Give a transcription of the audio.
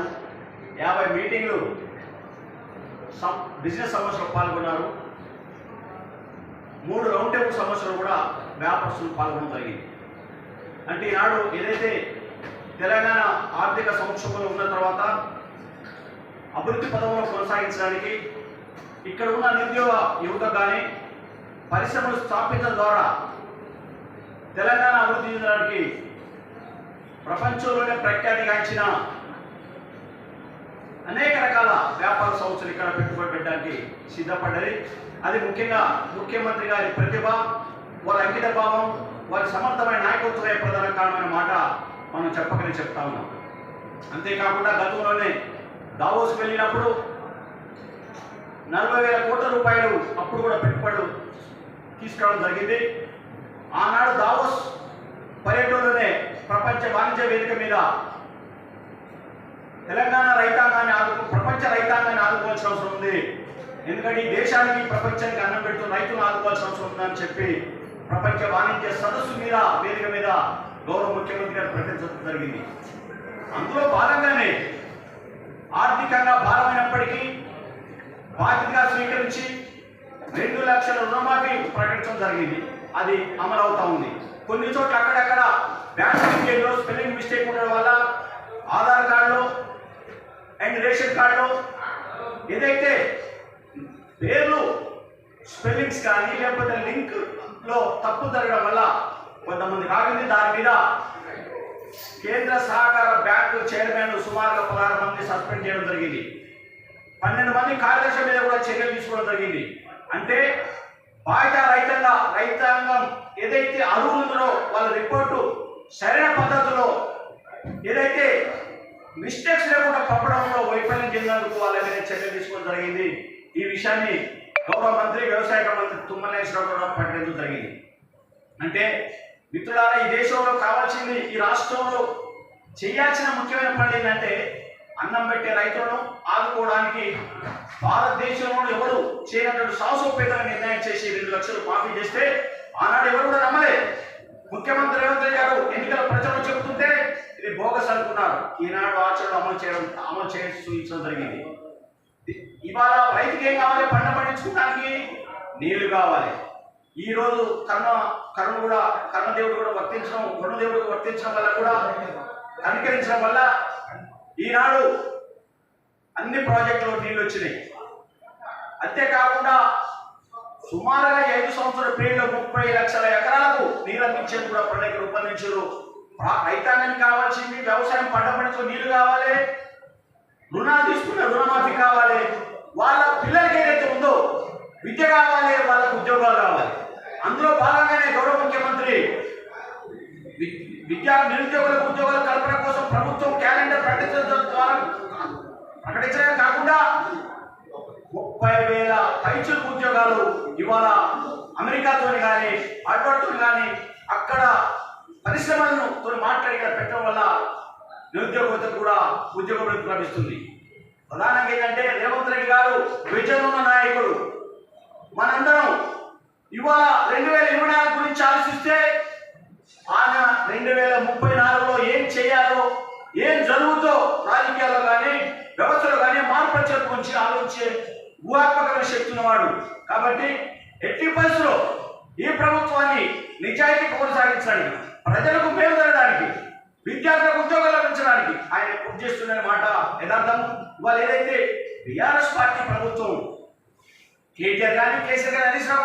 చేశారు యాభై మీటింగ్లు బిజినెస్ సమస్యలు పాల్గొన్నారు. మూడు రౌండ్ టేబుల్ సమస్యలు కూడా వ్యాపారస్తులు పాల్గొనడం జరిగింది. అంటే ఈనాడు ఏదైతే తెలంగాణ ఆర్థిక సంక్షోభంలో ఉన్న తర్వాత అభివృద్ధి పదంలో కొనసాగించడానికి ఇక్కడ ఉన్న నిరుద్యోగ యువత కానీ పరిశ్రమలు స్థాపించడం ద్వారా తెలంగాణ అభివృద్ధి చెందడానికి ప్రపంచంలోనే ప్రఖ్యాతి గాంచిన అనేక రకాల వ్యాపార సంస్థలు ఇక్కడ పెట్టుబడి పెట్టడానికి సిద్ధపడ్డది. అది ముఖ్యంగా ముఖ్యమంత్రి గారి ప్రతిభ వారి అంకిత భావం వారి సమర్థమైన నాయకత్వమే ప్రధాన కారణమైన మాట మనం చెప్పకనే చెప్తా ఉన్నాం. అంతేకాకుండా గతంలోనే దావోస్ వెళ్ళినప్పుడు నలభై వేల కోట్ల రూపాయలు అప్పుడు కూడా పెట్టుబడులు తీసుకురావడం జరిగింది. ఆనాడు దావోస్ పర్యటనలోనే ప్రపంచ వాణిజ్య వేదిక మీద తెలంగాణ రైతాంగాన్ని ఆదుకు ప్రపంచ రైతాంగాన్ని ఆదుకోవాల్సిన అవసరం ఉంది. ఎందుకంటే ఈ దేశానికి ప్రపంచానికి అన్నం పెడుతున్న రైతులు ఆదుకోవాల్సిన అవసరం ఉందని చెప్పి ప్రపంచ వాణిజ్య సదస్సు మీద వేదిక మీద గౌరవ ముఖ్యమంత్రి గారు ప్రకటించడం జరిగింది. అందులో భాగంగానే ఆర్థికంగా భారమైనప్పటికీ బాధ్యతగా స్వీకరించి రెండు లక్షల రుణమాఫీ ప్రకటించడం జరిగింది. అది అమలు అవుతా ఉంది. కొన్ని చోట్ల అక్కడక్కడ బ్యాంక్ స్పెల్లింగ్ మిస్టేక్ ఉండడం వల్ల Aadhaar card and ration card. ఏదైతే పేర్లు స్పెల్లింగ్స్ కానీ లేకపోతే లింక్లో తప్పు జరగడం వల్ల కొంతమంది ఆగింది దాని మీద కేంద్ర సహకార బ్యాంకు చైర్మన్ సుమారుగా పదహారు మంది సస్పెండ్ చేయడం జరిగింది. పన్నెండు మంది కార్యదర్శి మీద కూడా చర్యలు తీసుకోవడం జరిగింది. అంటే బాధ్యత రైతంగా రైతాంగం ఏదైతే అర్హులు ఉందో వాళ్ళ రిపోర్టు సరైన పద్ధతిలో ఏదైతే మిస్టేక్స్ లేకుండా పంపడంలో వైఫల్యం చెందినందుకు వాళ్ళ మీద చర్యలు తీసుకోవడం జరిగింది. ఈ విషయాన్ని గౌరవ మంత్రి వ్యవసాయ మంత్రి తుమ్మలేశ్వరరావు కూడా ప్రకటించడం జరిగింది. అంటే మిత్రులారా ఈ దేశంలో కావాల్సింది ఈ రాష్ట్రంలో చేయాల్సిన ముఖ్యమైన పని ఏంటంటే అన్నం పెట్టే రైతులను ఆదుకోవడానికి భారతదేశంలో ఎవరు చేయనటువంటి సాహసోపేతమైన నిర్ణయం చేసి రెండు లక్షలు మాఫీ చేస్తే ఆనాడు ఎవరు కూడా నమ్మలేదు. ముఖ్యమంత్రి రేవంత్ రెడ్డి గారు ఎన్నికల ప్రచారం చెబుతుంటే ఇది బోగస్ అనుకున్నారు. ఈనాడు ఆచరణ అమలు చేయడం అమలు చేసి చూపించడం జరిగింది. ఇవాళ రైతుకి ఏం కావాలి? పంట పండించుకోవడానికి నీళ్ళు కావాలి. ఈ రోజు కర్ణ కర్ణ కూడా కర్ణదేవుడు కూడా వర్తించడం వరుణదేవుడు వర్తించడం వల్ల కూడా కనికరించడం వల్ల ఈనాడు అన్ని ప్రాజెక్టులో నీళ్ళు వచ్చినాయి. అంతేకాకుండా సుమారుగా ఐదు సంవత్సరాల పీరియడ్లో ముప్పై లక్షల ఎకరాల నీరు కూడా ప్రణాళిక రూపొందించారు. రైతాంగానికి కావాల్సింది వ్యవసాయం పంట పండించే నీళ్ళు కావాలి రుణాలు తీసుకున్న రుణమాఫీ కావాలి. వాళ్ళ పిల్లలకి ఏదైతే ఉందో విద్య కావాలి వాళ్ళకు ఉద్యోగాలు కావాలి. అందులో భాగంగానే గౌరవ ముఖ్యమంత్రి వి- విద్యా నిరుద్యోగులకు ఉద్యోగాల కల్పన కోసం ప్రభుత్వం క్యాలెండర్ ప్రకటించడం ద్వారా ప్రకటించడమే కాకుండా ముప్పై వేల పైచులకు ఉద్యోగాలు ఇవాళ అమెరికాతో కానీ అడ్వర్తో కానీ అక్కడ పరిశ్రమలను తో మాట్లాడి ఇక్కడ పెట్టడం వల్ల నిరుద్యోగతకు కూడా ఉద్యోగ వృత్తి లభిస్తుంది. ప్రధానంగా ఏంటంటే రేవంత్ రెడ్డి గారు విజన్ నాయకుడు. మనందరం ఇవాళ రెండు వేల ఇరవై నాలుగు గురించి ఆలోచిస్తే ఆయన రెండు వేల ముప్పై నాలుగులో ఏం చేయాలో ఏం జరుగుతో రాజకీయాల్లో కానీ వ్యవస్థలో కానీ మార్పు గురించి ఆలోచించే ఊహాత్మకమైన శక్తి ఉన్నవాడు. కాబట్టి ఎట్టి పరిస్థితుల్లో ఈ ప్రభుత్వాన్ని నిజాయితీ కొనసాగించడానికి ప్రజలకు మేలు జరగడానికి విద్యార్థులకు ఉద్యోగాలు లభించడానికి ఆయన కృషి చేస్తున్న మాట యథార్థం. ఇవాళ ఏదైతే బీఆర్ఎస్ పార్టీ ప్రభుత్వం కేటీఆర్ కానీ కేసీఆర్ కానీ హరీష్ రావు